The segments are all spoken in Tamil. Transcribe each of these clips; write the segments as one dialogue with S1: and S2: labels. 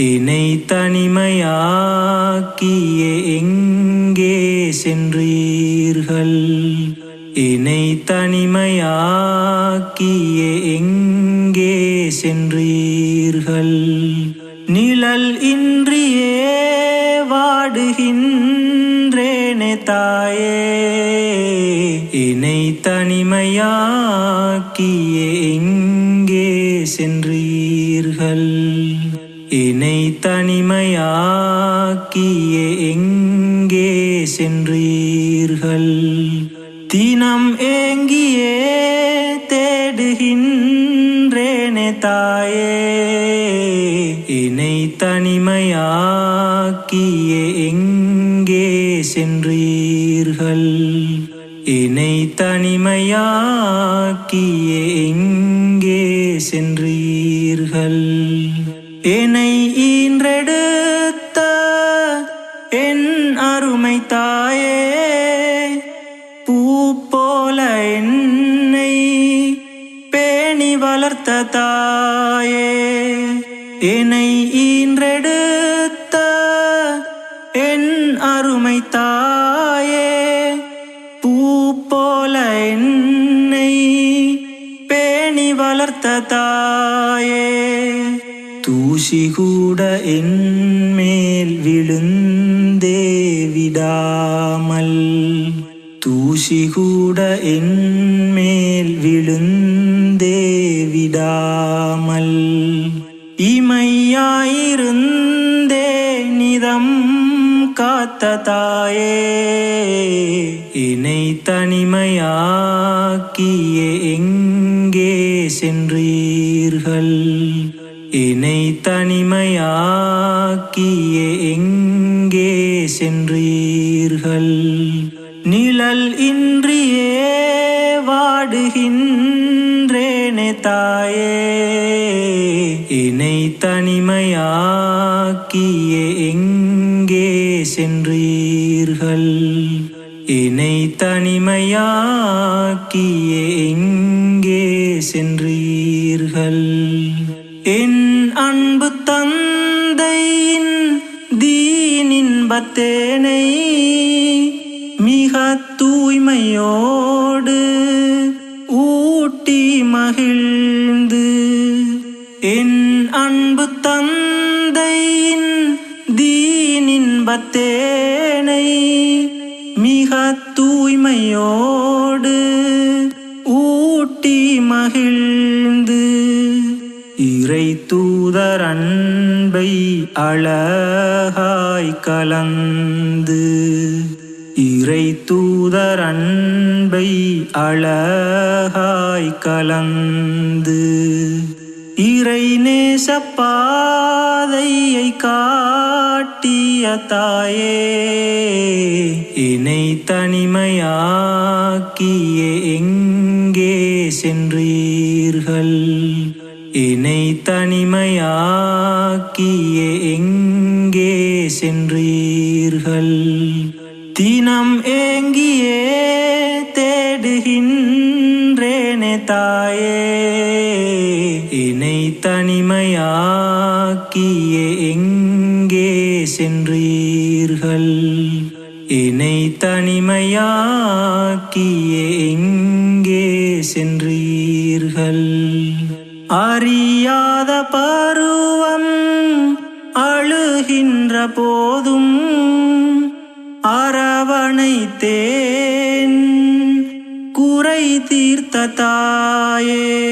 S1: என்னை தனிமையாக்கிய எங்கே சென்றீர்கள்? என்னை தனிமையாக்கிய எங்கே சென்றீர்கள்? நிழல் இன்றியே வாடுகின்றேனே தாயே. என்னை தனிமையாக்கிய எங்கே சென்றீர்கள்? என்னை தனிமையாக்கிய எங்கே சென்றீர்கள்? தினம் ஏங்கியே தேடுகின்றேனே தாயே. என்னை தனிமையாக்கிய எங்கே சென்றீர்கள்? என்னை தனிமையாக்கிய எங்கே சென்றீர்கள்? என்னை ஈன்றெடுத்த தூசி கூட என் மேல் விழுந்தே விடாமல் தூசி கூட என் மேல் விழுந்தே விடாமல் இமையாயிருந்தே நிதம் காத்த தாயே என்னை தனிமையாக்கிய எங்கே ஆக்கிய எங்கே சென்றீர்கள்? நிழல் இன்றியே வாடுகின்றேனே தாயே. என்னை தனிமையாக்கிய எங்கே சென்றீர்கள்? என்னை தனிமையாக்கிய எங்கே இன்பத்தேனை மிக தூய்மையோடு ஊட்டி மகிழ்ந்து என் அன்பு தந்தையின் தீனின்பத்தேனை மிக தூய்மையோடு ஊட்டி மகிழ்ந்து இறை தூதரன் அன்பை அழகாய் கலந்து இறை தூதர் அன்பை அழகாய் கலந்து இறை நேசப்பாதையை காட்டிய தாயே இணை தனிமையாக்கிய எங்கே சென்றீர்கள்? இணை தனிமையா தனிமையாக்கிய எங்கே சென்றீர்கள்? தினம் ஏங்கியே தேடுகின்றேனே தாயே. என்னை தனிமையாக்கிய எங்கே சென்றீர்கள்? என்னை தனிமையாக்கிய எங்கே சென்றீர்கள்? அறியாத பருவம் நின்ற போதும் அரவணைத்தேன். குறை தீர்த்த தாயே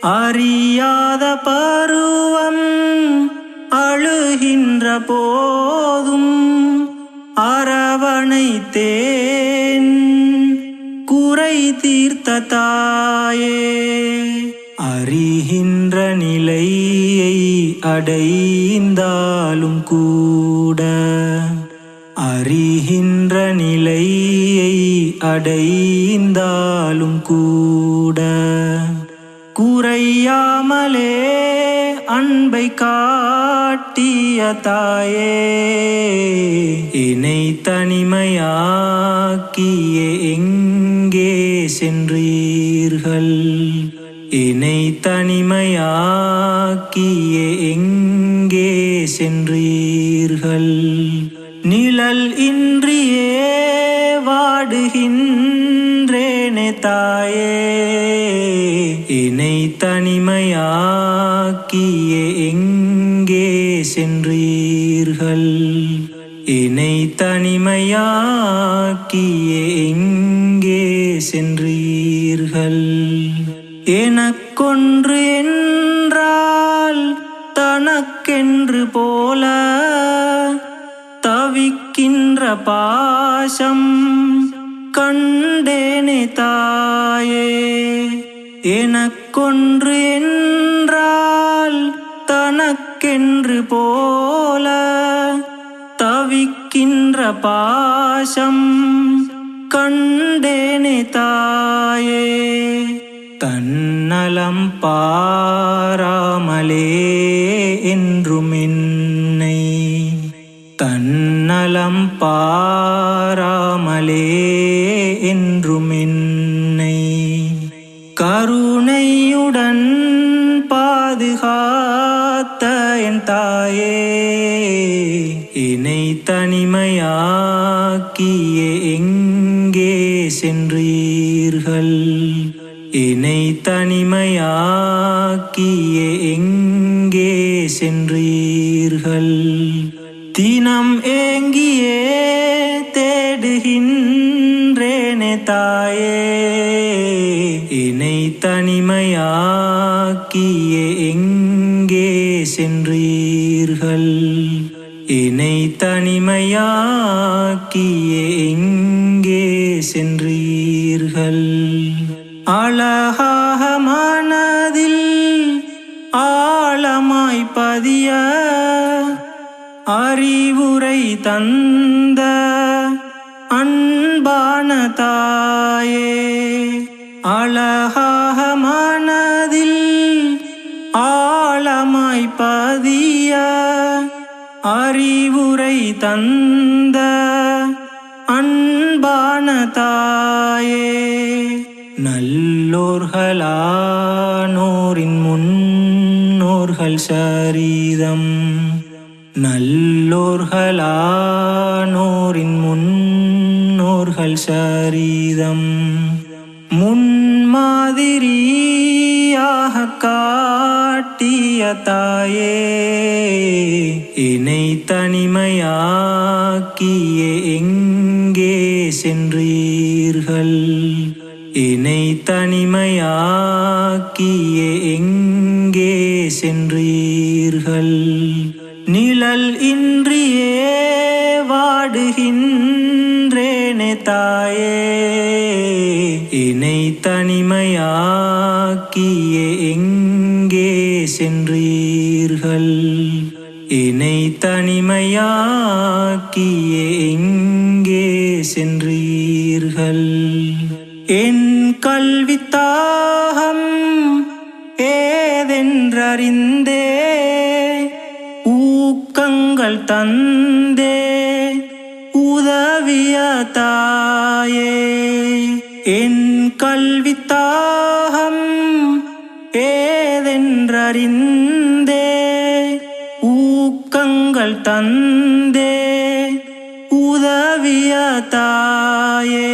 S1: அறியாத பருவம் அழுகின்ற போதும் அரவணைத்தேன். குறை தீர்த்த தாயே. அடைந்தாலும் கூட அறிகின்ற நிலையை அடைந்தாலும் கூட குறையாமலே அன்பை காட்டிய தாயே என்னை தனிமையாக்கிய எங்கே சென்றீர்கள்? இணை தனிமையாக்கிய எங்கே சென்றீர்கள்? நிழல் இன்றியே வாடுகின்றேனே தாயே. இணை தனிமையாக்கிய எங்கே சென்றீர்கள்? இணை தனிமையாக்கிய எங்கே எனக்கொன்று என்றால் தனக்கென்று போல தவிக்கின்ற பாசம் கண்டேனே தாயே. எனக்கொன்று என்றால் தனக்கென்று போல தவிக்கின்ற பாசம் கண்டேனே தாயே. தன்னலம் பாராமலே என்றும் என்னை தன்னலம் பாராமலே என்றும் என்னை கருணையுடன் பாதுகாத்த என் தாயே இணை தனிமையாக்கிய எங்கே சென்று தனிமையாக்கிய எங்கே சென்றீர்கள்? தினம் ஏங்கியே தேடுகின்றேனே தாயே. இணை தனிமையாக்கிய எங்கே சென்றீர்கள்? இணை தனிமையாக்கிய எங்கே சென்றீர்கள்? அழகாக தந்த அன்பான தாயே அழகாக மனதில் ஆழமாய் பதிய அறிவுரை தந்த அன்பான தாயே நல்லோர்களானோரின் முன்னோர்கள் சரிதம் நல்லோர்களானோரின் முன்னோர்கள் சரிதம். முன்மாதிரியாக காட்டிய தாயே இணை தனிமையாக்கிய எங்கே சென்றீர்கள்? இணை தனிமையாக்கிய எங்கே சென்றீர்கள்? நிழல் இன் தனிமையாக்கிய எங்கே சென்றீர்கள்? இணை தனிமையாக்கிய எங்கே சென்றீர்கள்? என் கல்வித்தாகம் ஏதென்றறிந்தே ஊக்கங்கள் தந்தே அறிந்தே ஊக்கங்கள் தந்தே உதவிய தாயே.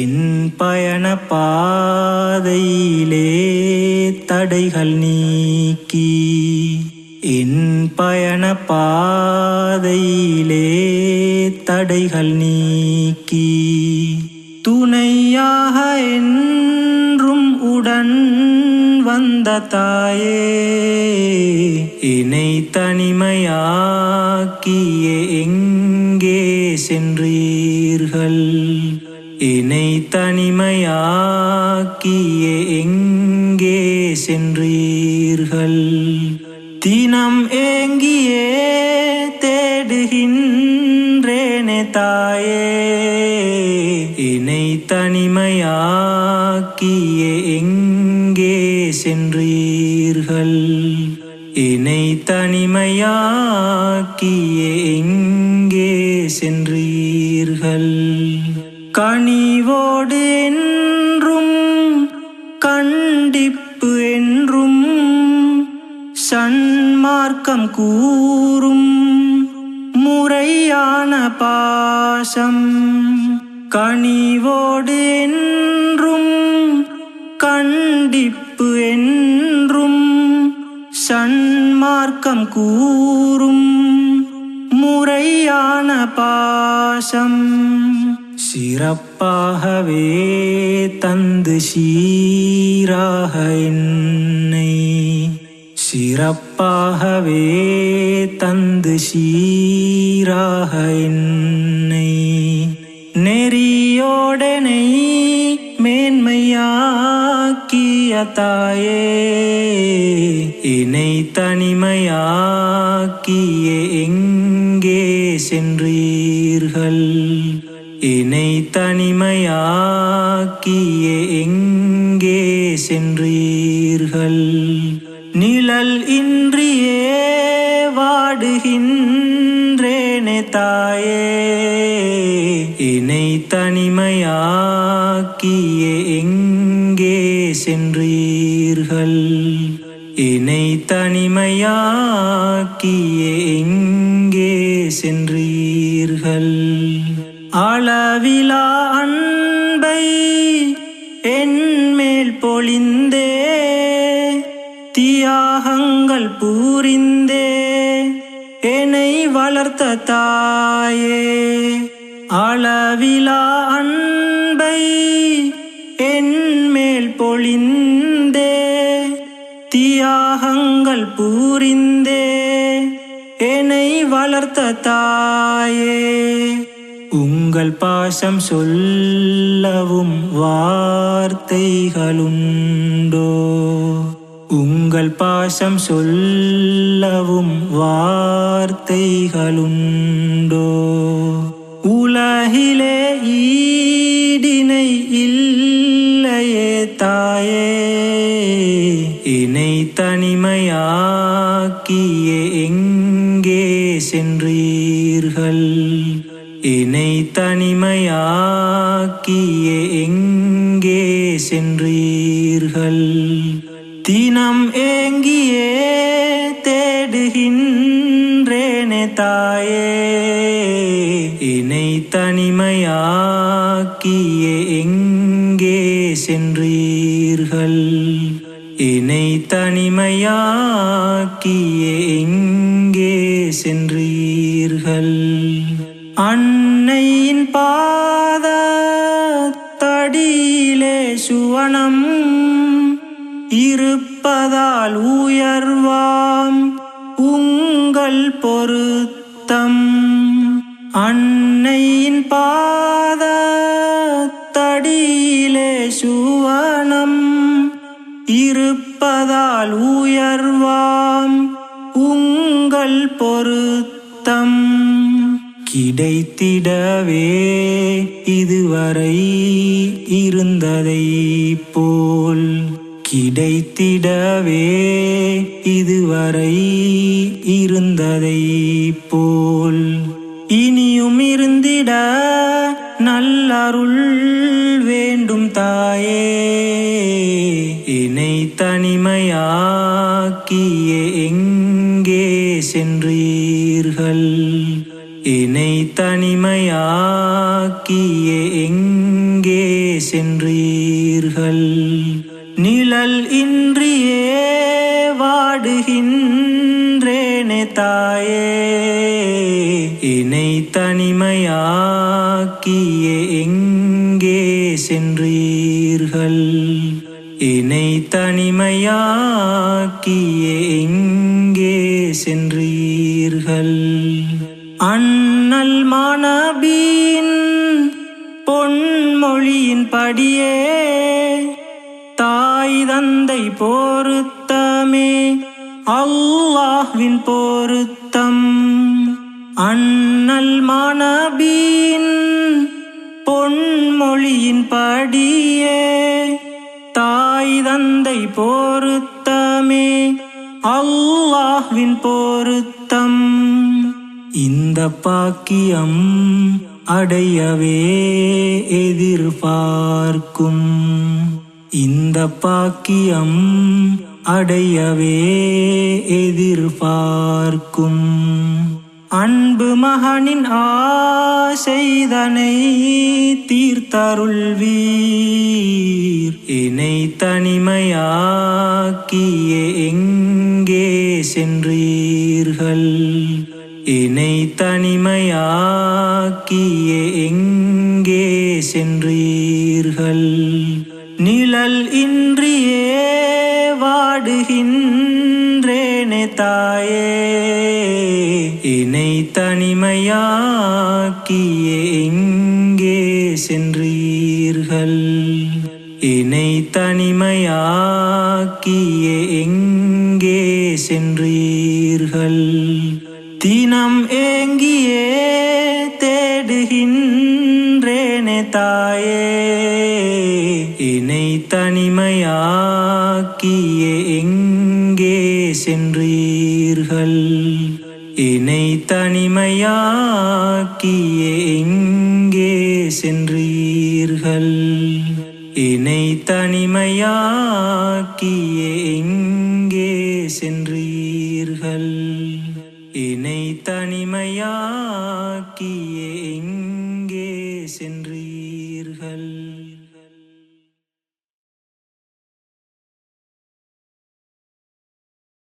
S1: என் பயண பாதையிலே தடைகள் நீக்கி என் பயண பாதையிலே தடைகள் நீ தாயே இணை தனிமையாக்கிய எங்கே சென்றீர்கள்? இணை தனிமையாக்கிய எங்கே சென்றீர்கள்? தினம் ஏங்கியே தேடுகின்றேனே தாயே இணை தனிமையாக்கிய எங்கே சென்றீர்கள் தனிமையாக்கியே எங்கே சென்றீர்கள்? கனிவோடு என்றும் கண்டிப்பு என்றும் சன்மார்க்கம் கூறும் முறையான பாசம். கனிவோடு என்றும் மார்க்கம் கூறும் முறையான பாசம். சிறப்பாகவே தந்து சீராக என்னை. சிறப்பாகவே தந்து சீராக என்னை. நெறியோடனை மேன்மையாக்கிய தாயே. இணை தனிமையாக்கிய எங்கே சென்றீர்கள்? இணை தனிமையாக்கிய எங்கே சென்றீர்கள்? நிழல் இன்றியே வாடுகின்றேனே தாயே. இணை தனிமையாக்கிய எங்கே சென்றீர்கள் தனிமையாக்கிய எங்கே சென்றீர்கள்? அளவிலா அன்பை என்மேல் பொழிந்தே தியாகங்கள் பூரிந்தே என்னை வளர்த்த தியாகங்கள் பூரிந்தே என்னை வளர்த்த தாயே. உங்கள் பாசம் சொல்லவும் வார்த்தைகளுண்டோ. உங்கள் பாசம் சொல்லவும் வார்த்தைகளுண்டோ. தனிமையாக்கிய எங்கே சென்றீர்கள்? இணை தனிமையாக்கிய எங்கே சென்றீர்கள்? தினம் ஏங்கியே தேடுகின்றேனே தாயே. இணை தனிமையாக்கிய எங்கே சென்று அன்னையாக்கியே எங்கே சென்றீர்கள்? அன்னையின் பாத தடியிலே சுவனம் இருப்பதால் உயர்வாம் உங்கள் பொருத்தம். அன் கிடைத்திடவே இதுவரை இருந்ததை போல் கிடைத்திடவே இதுவரை இருந்ததை போல் இனியும் இருந்திட நல்லருள் வேண்டும் தாயே. இணை தனிமையாக்கிய எங்கே சென்று தனிமையாக்கிய எங்கே சென்றீர்கள்? நிழல் இன்றியே வாடுகின்றேனே தாயே. இணை தனிமையாக்கிய எங்கே சென்றீர்கள்? இணை தனிமையாக்கிய எங்கே சென்றீர்கள்? அன் தாய் தந்தை பொருத்தமே. அல்லாஹ்வின் பொருத்தம். அண்ணல் மாணபியின் பொன்மொழியின் படியே. தாய் தந்தை பொருத்தமே. அல்லாஹ்வின் பொருத்தம். இந்த பாக்கியம் அடையவே எதிர்பார்க்கும். இந்த பாக்கியம் அடையவே எதிர்பார்க்கும். அன்பு மகனின் ஆசைதனை தீர்த்தருள்வீர். என்னை தனிமையாக்கிய எங்கே சென்றீர்கள்? என்னை தனிமையாக்கிய எங்கே சென்றீர்கள்? பாடுகின்றேனே தாயே. என்னை தனிமையாக்கியே எங்கே சென்றீர்கள். என்னை தனிமையாக்கியே எங்கே சென்று சென்றீர்கள். இனை தனிமையாக்கிய எங்கே சென்றீர்கள். இணை தனிமையாக்கிய